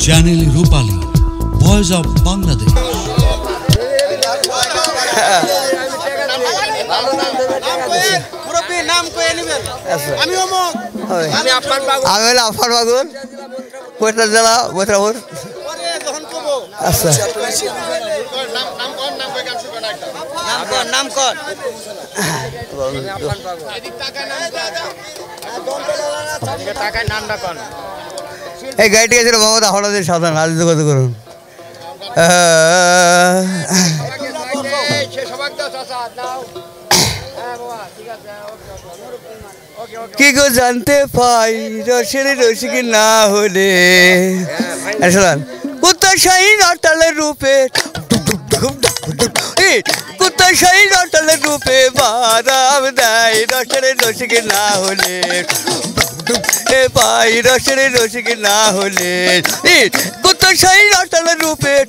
Channel Rupali voice of Bangladesh. আমি হলো আফার বাগুন কৈতলা জেলা বৈতরাপুর আচ্ছা। নাম নাম কর নাম কয়ে গান শুরু করেন একটা নাম কর নাম কর টাকায় নামটা কর এই গাড়িটি গেছিল মোহাম্মদ আহমদের সাধারণ আজ যোগাযোগ করুন। কি গো জানতে পাই, রসের রসিক না হলে। কুত্তা শাহী নটালের রূপে কুত্তা শাহী নটালের রূপে দেয় রসের রসিক না হলে। এ পাই রসের রসিক না হলে। কুত্তা শাহী নটালের রূপে।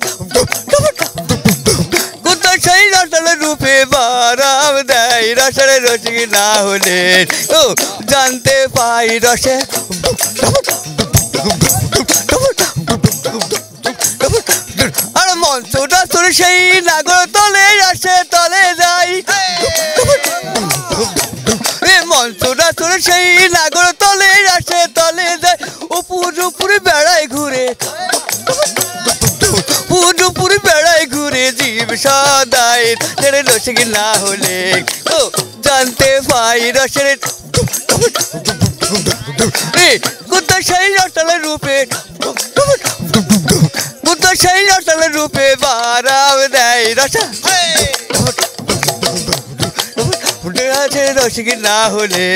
কুত্তা সেই রসের রূপে বারাম দেয়, রসের রসিক না হলে। ও, জানতে পাই রসে। আর মঞ্চটা তোর সেই নাগর তলে আসে, তলে যায়। উপর, উপরে বেড়ায় ঘুরে। পুরোপুরি বেড়ায় ঘুরে জীব সদাই ছেড়ে রসিক না হলে ও জানতে পাই রসের কুত্তা সেই রটালের রূপে কুত্তা সেই রটালের রূপে বারাম দেয় রসা। আছে রসিক না হলে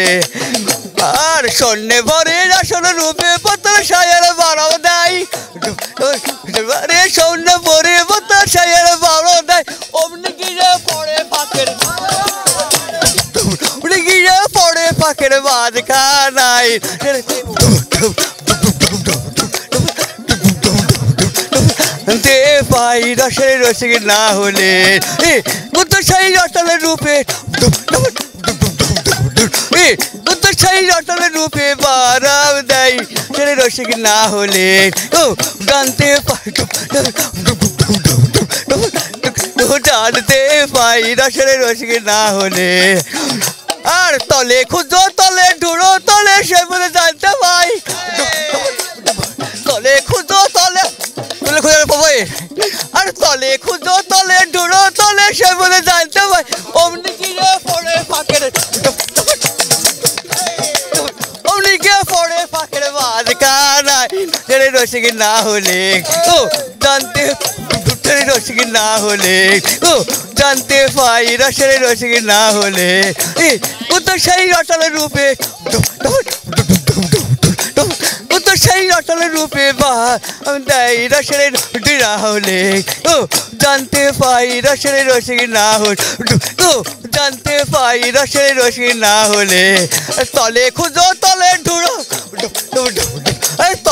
আর স্বর্ণে ভরে আসল রূপে পতর সায়ার বাড়াও দেয়। রে স্বর্ণ ভরে পতর সায়ার বাড়াও দেয়। অমনি গিয়ে পড়ে পাকের অমনি পড়ে পাকের বাদ খানায় দে পাই রসের রসিক না হলে বুদ্ধ সেই রটালের রূপে জানতে পাই আর তলে খুঁজো, তলে ঢুড়ো, তলে সে বলে জানতে পাই। তলে খুঁজো, তলে খুঁজে আর তলে খুঁজো, তলে ঢুড়ো, তলে সে বলে ছেড়ে রসিক না হলে ও জানতে ছেড়ে রসিক না হলে ও জানতে পাই রসের রসিক না হলে ও তো সেই রটালের রূপে ও তো সেই রটালের রূপে বা দেয় রসের ডিরা হলে ও জানতে পাই রসের রসিক না হলে ও জানতে পাই রসের রসিক না হলে তলে খুঁজো তলে ঢুড়ো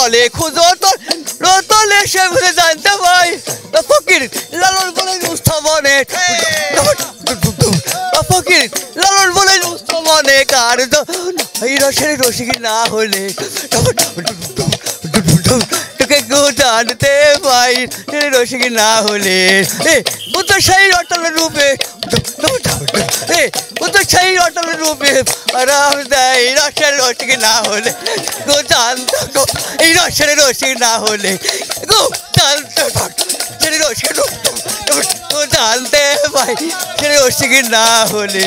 তলে খুঁজো তোর রতলে সে বুঝে জানতে পাই ফকির, লালন বলে উস্থাবনে ফকির, লালন বলে উস্থাবনে কার? এই রসের রসিক না হলে তোকে গো জানতে পাই রসিক না হলে। ও তো সেই রটলের রূপে ও তো সেই রটলের রূপে আরাম দেয়। রসের রসিক না হলে গো জানতো গো এই রসের রসিক না হলে গো জানতো রসিক গো জানতে পাই রসিক না হলে।